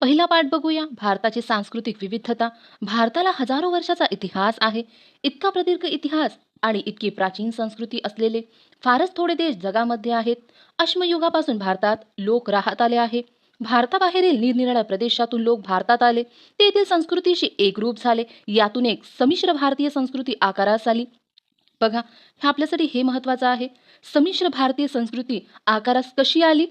पहिला पाठ बघूया. भारताची सांस्कृतिक विविधता. भारताला हजारो वर्षाचा इतिहास आहे. इतका प्रदीर्घ इतिहास आणि इतकी प्राचीन संस्कृती असलेले फारच थोडे देश जगामध्ये आहेत. अश्मयुगापासून भारतात लोक राहत आले आहे. भारताबाहेरील निरनिराळ्या प्रदेशातून लोक भारतात आले. ते येथील संस्कृतीशी एकरूप झाले. यातून एक संमिश्र भारतीय संस्कृती आकारास आली. बघा हे आपल्यासाठी हे महत्त्वाचं आहे. संमिश्र भारतीय संस्कृती आकारास कशी आली?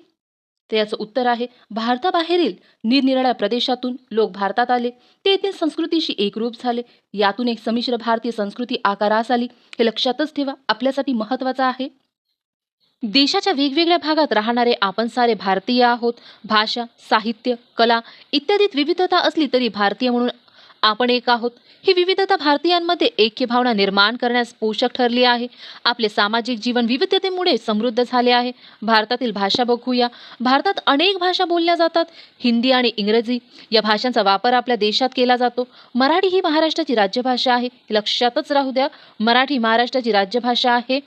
तर याचं उत्तर आहे भारताबाहेरील निरनिराळ्या प्रदेशातून लोक भारतात आले. ते येथील संस्कृतीशी एकरूप झाले. यातून एक संमिश्र भारतीय संस्कृती आकारास आली. हे लक्षातच ठेवा आपल्यासाठी महत्त्वाचं आहे. देशाच्या वेगवेगळ्या भागात राहणारे आपण सारे भारतीय आहोत. भाषा साहित्य कला इत्यादीत विविधता असली तरी भारतीय म्हणून आपण एक आहोत. ही विविधता भारतीयांमध्ये ऐक्य भावना निर्माण करण्यास पोषक ठरली आहे. आपले सामाजिक जीवन विविधतेमुळे समृद्ध झाले आहे. भारतातील भाषा बघूया. भारतात अनेक भाषा बोलल्या जातात. हिंदी आणि इंग्रजी या भाषांचा वापर आपल्या देशात केला जातो. मराठी ही महाराष्ट्राची राज्यभाषा आहे. लक्षातच राहू द्या. मराठी महाराष्ट्राची राज्यभाषा आहे.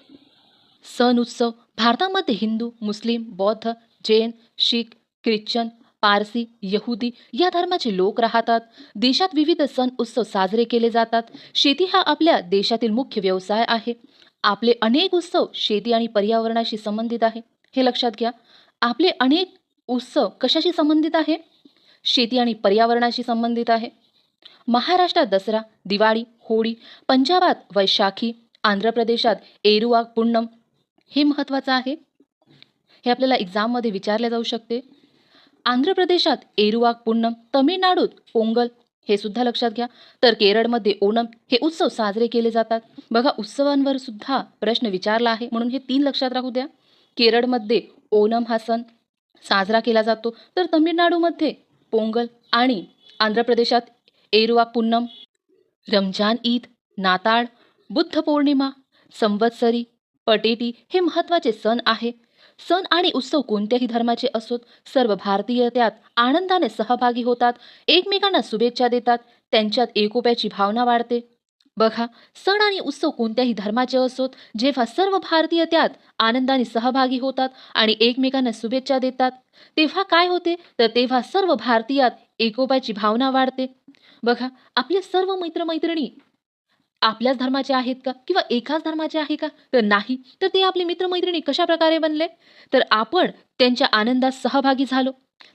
सण उत्सव. भारतामध्ये हिंदू मुस्लिम बौद्ध जैन शीख ख्रिश्चन पारसी यहुदी या धर्माचे लोक राहतात. देशात विविध सण उत्सव साजरे केले जातात. शेती हा आपल्या देशातील मुख्य व्यवसाय आहे. आपले अनेक उत्सव शेती आणि पर्यावरणाशी संबंधित आहे. हे लक्षात घ्या. आपले अनेक उत्सव कशाशी संबंधित आहे? शेती आणि पर्यावरणाशी संबंधित आहे. महाराष्ट्रात दसरा दिवाळी होळी पंजाबात वैशाखी आंध्र प्रदेशात एरुवाक पुण्णम हे महत्त्वाचं आहे. हे आपल्याला एक्झाममध्ये विचारले जाऊ शकते. आंध्र प्रदेशात एरुवाक पूनम तमिळनाडूत पोंगल हे सुद्धा लक्षात घ्या. तर केरळमध्ये ओणम हे उत्सव साजरे केले जातात. बघा उत्सवांवर सुद्धा प्रश्न विचारला आहे. म्हणून हे तीन लक्षात राहू द्या. केरळमध्ये ओणम हा सण साजरा केला जातो. तर तमिळनाडूमध्ये पोंगल आणि आंध्र प्रदेशात एरुवा पुन्नम रमजान ईद नाताळ बुद्ध पौर्णिमा संवत्सरी पटेटी हे महत्त्वाचे सण आहे. सण आणि उत्सव कोणत्याही धर्माचे असोत सर्व भारतीय त्यात आनंदाने सहभागी होतात एकमेकांना शुभेच्छा देतात त्यांच्यात एकोप्याची भावना वाढते. बघा सण आणि उत्सव कोणत्याही धर्माचे असोत जेव्हा सर्व भारतीय त्यात आनंदाने सहभागी होतात आणि एकमेकांना शुभेच्छा देतात तेव्हा काय होते? तर तेव्हा सर्व भारतीयात एकोप्याची भावना वाढते. बघा आपले सर्व मित्रमैत्रिणी आपल्याच धर्माचे आहेत का? किंवा एकाच धर्माचे आहे का? तर नाही. तर ते आपले मित्रमैत्रिणी कशा प्रकारे बनले? तर आपण त्यांच्या आनंदात सहभागी झालो.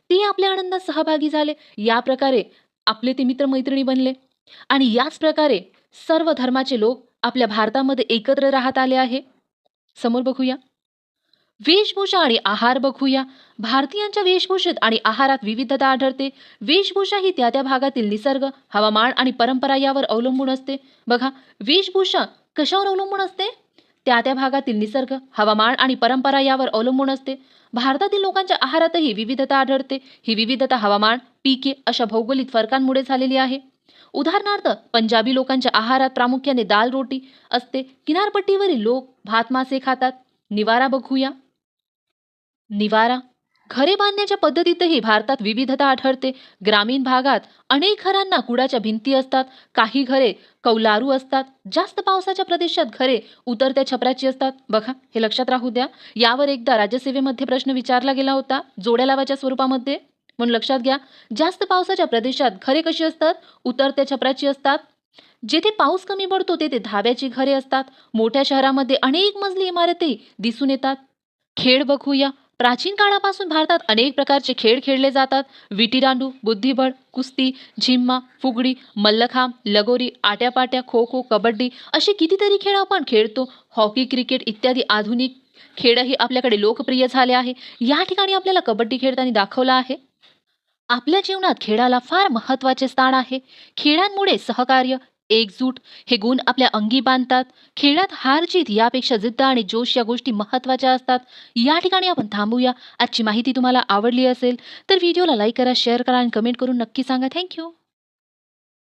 ते आपल्या आनंदात सहभागी झाले. या प्रकारे आपले ते मित्रमैत्रिणी बनले. आणि याच प्रकारे सर्व धर्माचे लोक आपल्या भारतामध्ये एकत्र राहत आले आहे. समोर बघूया. वेशभूषा आणि आहार बघूया. भारतीयांच्या वेशभूषेत आणि आहारात विविधता आढळते. वेशभूषा ही त्या त्या भागातील निसर्ग हवामान आणि परंपरा यावर अवलंबून असते. बघा वेशभूषा कशावर अवलंबून असते? त्या त्या भागातील निसर्ग हवामान आणि परंपरा यावर अवलंबून असते. भारतातील लोकांच्या आहारातही विविधता आढळते. ही विविधता हवामान पिके अशा भौगोलिक फरकांमुळे झालेली आहे. उदाहरणार्थ पंजाबी लोकांच्या आहारात प्रामुख्याने दाल रोटी असते. किनारपट्टीवरील लोक भात मासे खातात. निवारा बघूया. निवारा. घरे बांधण्याच्या पद्धतीतही भारतात विविधता आढळते. ग्रामीण भागात अनेक घरांना कुडाच्या भिंती असतात. काही घरे कौलारू असतात. जास्त पावसाच्या प्रदेशात घरे उतरत्या छपराची असतात. बघा हे लक्षात राहू द्या. यावर एकदा राज्यसेवेमध्ये प्रश्न विचारला गेला होता जोड्या लावाच्या स्वरूपामध्ये. म्हणून लक्षात घ्या जास्त पावसाच्या प्रदेशात घरे कशी असतात? उतरत्या छपराची असतात. जेथे पाऊस कमी पडतो तेथे धाब्याची घरे असतात. मोठ्या शहरामध्ये अनेक मजली इमारती दिसून येतात. खेळ बघूया. प्राचीन काळापासून भारतात अनेक प्रकारचे खेळ खेळले जातात. विटीदांडू बुद्धिबळ कुस्ती झिम्मा फुगडी मल्लखांब लगोरी आट्यापाट्या खो खो कबड्डी असे कितीतरी खेळ आपण खेळतो. हॉकी क्रिकेट इत्यादी आधुनिक खेळही आपल्याकडे लोकप्रिय झाले आहे. या ठिकाणी आपल्याला कबड्डी खेळताना दाखवला आहे. आपल्या जीवनात खेळाला फार महत्त्वाचे स्थान आहे. खेळांमुळे सहकार्य एकजूट हे गुण आपल्या अंगी बांधतात. खेळात हार जीत यापेक्षा जिद्द आणि जोश या गोष्टी महत्त्वाच्या असतात. या ठिकाणी आपण थांबूया. आजची माहिती तुम्हाला आवडली असेल तर व्हिडिओला लाईक करा शेअर करा आणि कमेंट करून नक्की सांगा. थँक्यू